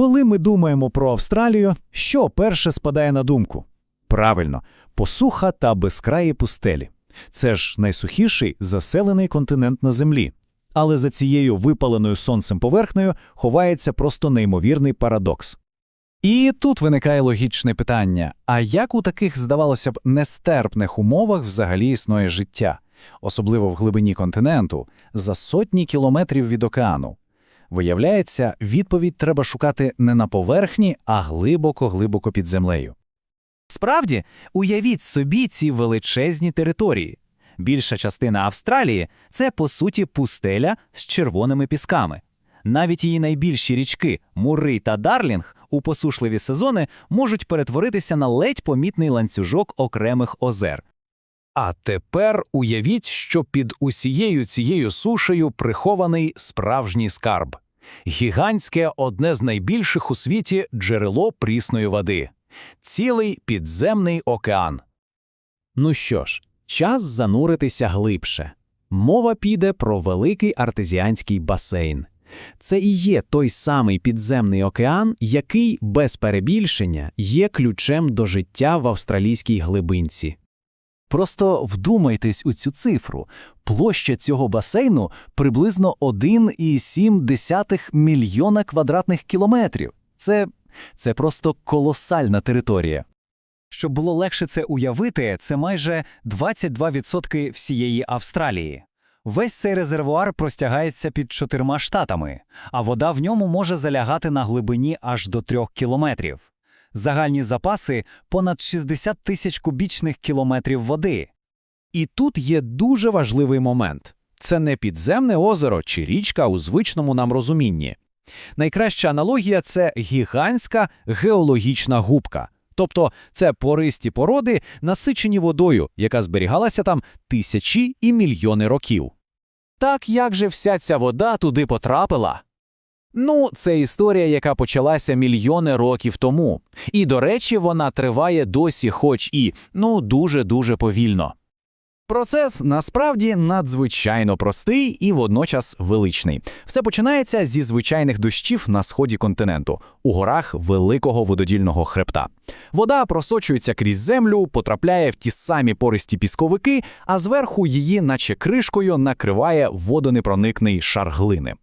Коли ми думаємо про Австралію, що перше спадає на думку? Правильно, посуха та безкраї пустелі. Це ж найсухіший заселений континент на землі. Але за цією випаленою сонцем поверхнею ховається просто неймовірний парадокс. І тут виникає логічне питання: а як у таких, здавалося б, нестерпних умовах взагалі існує життя, особливо в глибині континенту, за сотні кілометрів від океану? Виявляється, відповідь треба шукати не на поверхні, а глибоко-глибоко під землею. Справді, уявіть собі ці величезні території. Більша частина Австралії це, по суті, пустеля з червоними пісками. Навіть її найбільші річки Муррей та Дарлінг у посушливі сезони можуть перетворитися на ледь помітний ланцюжок окремих озер. А тепер уявіть, що під усією цією сушею прихований справжній скарб. Гігантське одне з найбільших у світі джерело прісної води. Цілий підземний океан. Ну що ж, час зануритися глибше. Мова піде про великий артезіанський басейн. Це і є той самий підземний океан, який, без перебільшення, є ключем до життя в австралійській глибинці. Просто вдумайтесь у цю цифру. Площа цього басейну приблизно 1,7 мільйона квадратних кілометрів. Це, це просто колосальна територія. Щоб було легше це уявити, це майже 22% всієї Австралії. Весь цей резервуар простягається під чотирма штатами, а вода в ньому може залягати на глибині аж до трьох кілометрів. Загальні запаси понад 60 тисяч кубічних кілометрів води. І тут є дуже важливий момент. Це не підземне озеро чи річка у звичному нам розумінні. Найкраща аналогія це гігантська геологічна губка. Тобто це пористі породи, насичені водою, яка зберігалася там тисячі і мільйони років. Так як же вся ця вода туди потрапила? Ну, це історія, яка почалася мільйони років тому. І, до речі, вона триває досі, хоч і ну дуже-дуже повільно. Процес насправді надзвичайно простий і водночас величний. Все починається зі звичайних дощів на сході континенту, у горах великого вододільного хребта. Вода просочується крізь землю, потрапляє в ті самі пористі пісковики, а зверху її, наче кришкою, накриває водонепроникний шар глини.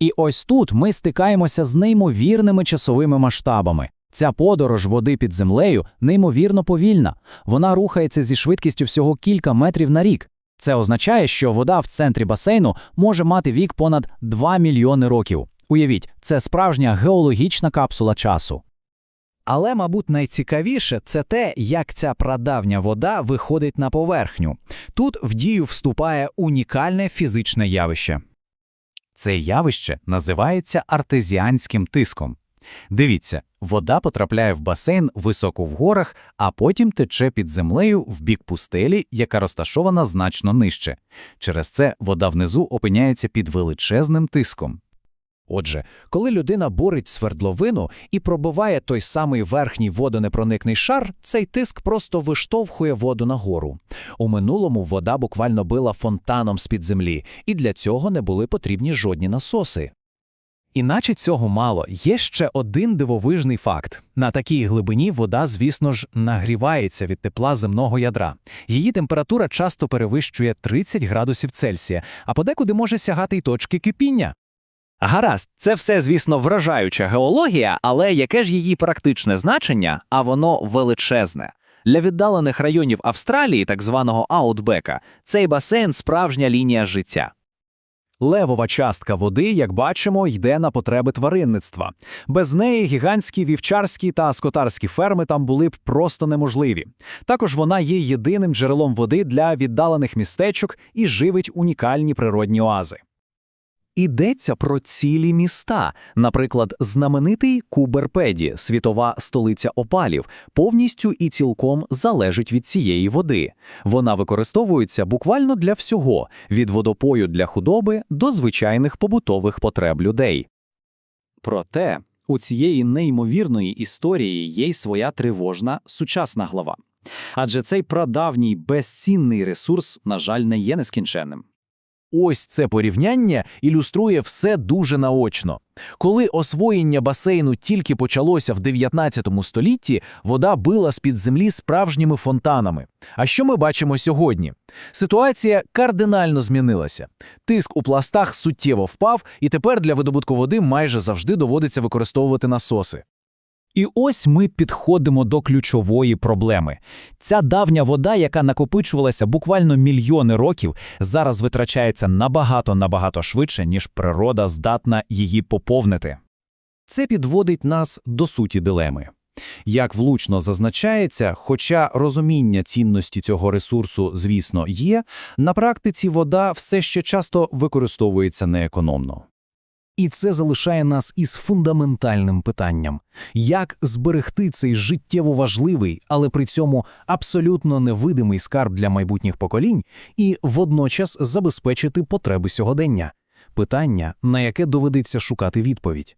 І ось тут ми стикаємося з неймовірними часовими масштабами. Ця подорож води під землею неймовірно повільна. Вона рухається зі швидкістю всього кілька метрів на рік. Це означає, що вода в центрі басейну може мати вік понад 2 мільйони років. Уявіть, це справжня геологічна капсула часу. Але, мабуть, найцікавіше це те, як ця прадавня вода виходить на поверхню. Тут в дію вступає унікальне фізичне явище. Це явище називається артезіанським тиском. Дивіться, вода потрапляє в басейн високо в горах, а потім тече під землею в бік пустелі, яка розташована значно нижче. Через це вода внизу опиняється під величезним тиском. Отже, коли людина бурить свердловину і пробиває той самий верхній водонепроникний шар, цей тиск просто виштовхує воду нагору. У минулому вода буквально била фонтаном з-під землі, і для цього не були потрібні жодні насоси. Іначе цього мало, є ще один дивовижний факт. На такій глибині вода, звісно ж, нагрівається від тепла земного ядра. Її температура часто перевищує 30 градусів Цельсія, а подекуди може сягати й точки кипіння. Гаразд, це все, звісно, вражаюча геологія, але яке ж її практичне значення, а воно величезне. Для віддалених районів Австралії, так званого Аутбека, цей басейн справжня лінія життя. Левова частка води, як бачимо, йде на потреби тваринництва. Без неї гігантські вівчарські та скотарські ферми там були б просто неможливі. Також вона є єдиним джерелом води для віддалених містечок і живить унікальні природні оази. Йдеться про цілі міста, наприклад, знаменитий Куберпеді, світова столиця опалів, повністю і цілком залежить від цієї води. Вона використовується буквально для всього від водопою для худоби до звичайних побутових потреб людей. Проте у цієї неймовірної історії є й своя тривожна сучасна глава. Адже цей прадавній безцінний ресурс, на жаль, не є нескінченним. Ось це порівняння ілюструє все дуже наочно. Коли освоєння басейну тільки почалося в 19 столітті, вода била з-під землі справжніми фонтанами. А що ми бачимо сьогодні? Ситуація кардинально змінилася. Тиск у пластах суттєво впав, і тепер для видобутку води майже завжди доводиться використовувати насоси. І ось ми підходимо до ключової проблеми. Ця давня вода, яка накопичувалася буквально мільйони років, зараз витрачається набагато-набагато швидше, ніж природа здатна її поповнити. Це підводить нас до суті дилеми. Як влучно зазначається, хоча розуміння цінності цього ресурсу, звісно, є, на практиці вода все ще часто використовується неекономно. І це залишає нас із фундаментальним питанням: як зберегти цей життєво важливий, але при цьому абсолютно невидимий скарб для майбутніх поколінь і водночас забезпечити потреби сьогодення? Питання, на яке доведеться шукати відповідь.